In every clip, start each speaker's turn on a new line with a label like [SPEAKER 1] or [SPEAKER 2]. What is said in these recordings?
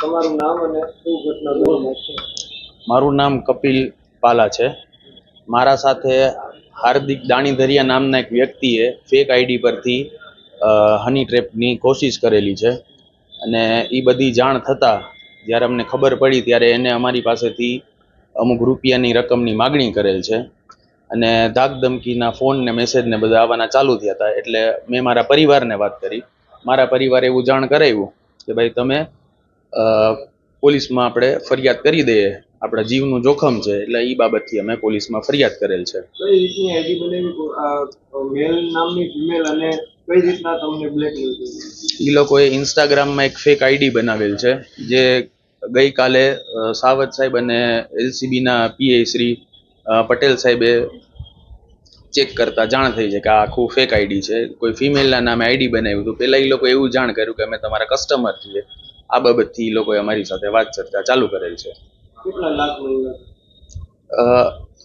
[SPEAKER 1] તમારું નામ અને શું ઘટના છે?
[SPEAKER 2] મારું નામ કપિલ પાલા છે. મારા સાથે હાર્દિક દાણીધરિયા નામના એક વ્યક્તિએ ફેક આઈડી પરથી હની ટ્રેપની કોશિશ કરેલી છે. અને એ બધી જાણ થતાં જ્યારે અમને ખબર પડી ત્યારે એને અમારી પાસેથી અમુક રૂપિયાની રકમની માગણી કરેલ છે. અને ધાકધમકીના ફોન ને મેસેજ બધા આવવાના ચાલુ થયા હતા. એટલે મેં મારા પરિવારને વાત કરી. મારા પરિવારે એવું જાણ કરાવ્યું કે ભાઈ તમે પોલીસમાં આપણે ફરિયાદ કરી દઈએ. આપણા જીવનું જોખમ છે એટલે એ બાબતથી અમે પોલીસમાં ફરિયાદ કરેલ છે.
[SPEAKER 1] કઈ રીતની આઈડી બનાવી મેલ નામની ફિમેલ અને કઈ રીતના તમને બ્લેકમેલ કર્યું?
[SPEAKER 2] એ લોકોએ ઇન્સ્ટાગ્રામમાં એક ફેક આઈડી બનાવેલ છે જે ગઈકાલે સાવત સાહેબ અને એલસીબીના પીએ શ્રી પટેલ સાહેબે ચેક કરતા જાણ થઈ છે કે આ આખું ફેક આઈડી છે. કોઈ ફિમેલના નામે આઈડી બનાવ્યું હતું. પહેલાં એ લોકો એવું જાણ કર્યું કે અમે તમારા કસ્ટમર છીએ. આ બાબતથી એ લોકોએ અમારી સાથે વાત ચર્ચા ચાલુ કરેલ છે.
[SPEAKER 1] કેટલા લાખ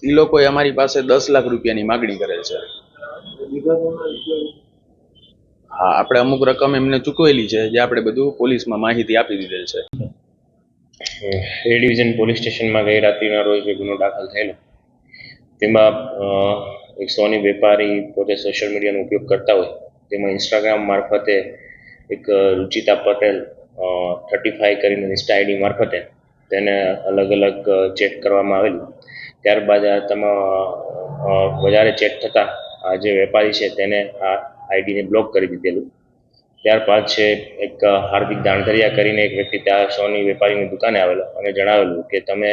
[SPEAKER 2] એ લોકોએ અમારી પાસે દસ લાખ રૂપિયાની માગણી કરેલ છે. હા આપણે અમુક રકમ એમને ચૂકવેલી છે જે આપણે બધું પોલીસમાં માહિતી આપી દીધેલ છે.
[SPEAKER 3] એ ડિવિઝન પોલીસ સ્ટેશનમાં ગઈ રાત્રિના રોજ ગુનો દાખલ થયેલો. તેમાં એક સોની વેપારી પોતે સોશિયલ મીડિયાનો ઉપયોગ કરતા હોય. તેમાં ઇન્સ્ટાગ્રામ મારફતે એક રુચિતા પટેલ થર્ટી ફાઈવ કરીને ઇન્સ્ટા આઈડી મારફતે તેને અલગ અલગ ચેક કરવામાં આવેલું. ત્યારબાદ આ તમામ વધારે ચેક થતાં આ જે વેપારી છે તેને આ આઈડીને બ્લોક કરી દીધેલું. ત્યારબાદ છે એક હાર્દિક દાણધરિયા કરીને એક વ્યક્તિ ત્યાં સોની વેપારીની દુકાને આવેલો અને જણાવેલું કે તમે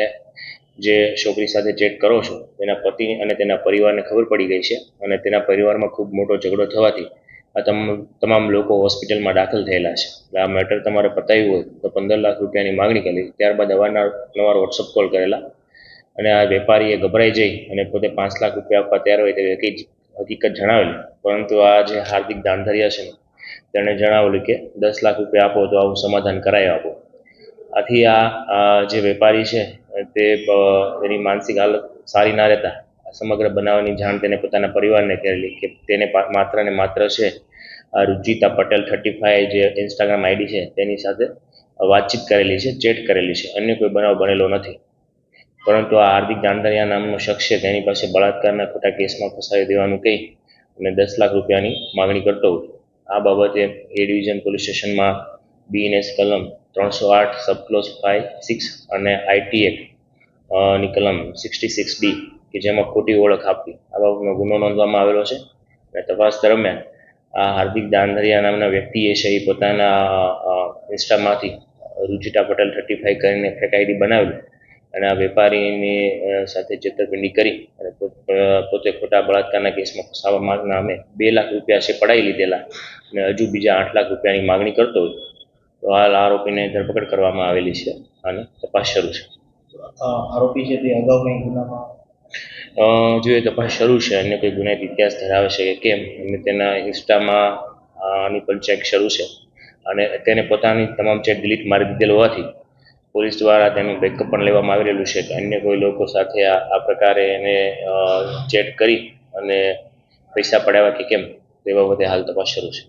[SPEAKER 3] જે છોકરી સાથે ચેટ કરો છો, તેના પતિ અને તેના પરિવારને ખબર પડી ગઈ છે અને તેના પરિવારમાં ખૂબ મોટો ઝઘડો થવાથી આ તમામ લોકો હોસ્પિટલમાં દાખલ થયેલા છે. એટલે આ મેટર તમારે પતાવ્યું હોય તો પંદર લાખ રૂપિયાની માગણી કરી. ત્યારબાદ અવારનવાર વોટ્સઅપ કોલ કરેલા. અને આ વેપારીએ ગભરાઈ જઈ અને પોતે પાંચ લાખ રૂપિયા આપવા તૈયાર હોય તેવી હકીક, હકીકત જણાવેલી. પરંતુ આ જે હાર્દિક દાંધરિયા છે તેણે જણાવેલું કે દસ લાખ રૂપિયા આપો તો આવું સમાધાન કરાવી આપો. આથી આ જે વેપારી છે, તે એની માનસિક હાલત સારી ના રહેતા. સમગ્ર બનાવની જાણ તેને પોતાના પરિવારને કરેલી કે તેને માત્ર ને માત્ર છે રુચિતા પટેલ થર્ટી ફાઈવ જે ઇન્સ્ટાગ્રામ આઈડી છે તેની સાથે વાતચીત કરેલી છે ચેટ કરેલી છે. અન્ય કોઈ બનાવ બનેલો નથી. પરંતુ આ હાર્દિક દાંડરિયા નામનો શખ્સ છે, તેની પાસે બળાત્કારના ખોટા કેસમાં ફસાવી દેવાનું કહી અને દસ લાખ રૂપિયાની માગણી કરતો હતો. આ બાબતે એ ડિવિઝન પોલીસ સ્ટેશનમાં બીએનએસ કલમ ત્રણસો આઠ સબક્લોઝ ફાઇવ સિક્સ અને આઈટી એક્ટની કલમ સિક્સટી સિક્સ ડી કે જેમાં ખોટી ઓળખ આપવી. આ બાબતનો ગુનો નોંધવામાં આવેલો છે. અને તપાસ દરમિયાન આ હાર્દિક દાંધરિયા નામના વ્યક્તિએ છે, એ પોતાના ઇન્સ્ટામાંથી રુચિતા પટેલ થર્ટી ફાઈવ કરીને ફેક આઈડી બનાવેલું અને આ વેપારીની સાથે છેતરપિંડી કરી અને પોતે ખોટા બળાત્કારના કેસમાં ફસાવા અમે બે લાખ રૂપિયા છે પડાવી લીધેલા અને હજુ બીજા આઠ લાખ રૂપિયાની માગણી કરતો હોય. તો હાલ આરોપીને ધરપકડ કરવામાં આવેલી છે અને તપાસ શરૂ છે.
[SPEAKER 4] આરોપી છે તે અગાઉ કંઈ ગુનામાં
[SPEAKER 3] જો એ તપાસ શરૂ છે. અન્ય કોઈ ગુનાહિત ઇતિહાસ ધરાવે છે કે કેમ? અને તેના ઇન્સ્ટામાં આની પણ ચેક શરૂ છે. અને તેને પોતાની તમામ ચેટ ડિલીટ મારી દીધેલ હોવાથી પોલીસ દ્વારા તેનું બેકઅપ પણ લેવામાં આવી રહેલું છે. કે અન્ય કોઈ લોકો સાથે આ આ પ્રકારે એને ચેટ કરી અને પૈસા પડાવ્યા કે કેમ? તે બાબતે હાલ તપાસ શરૂ છે.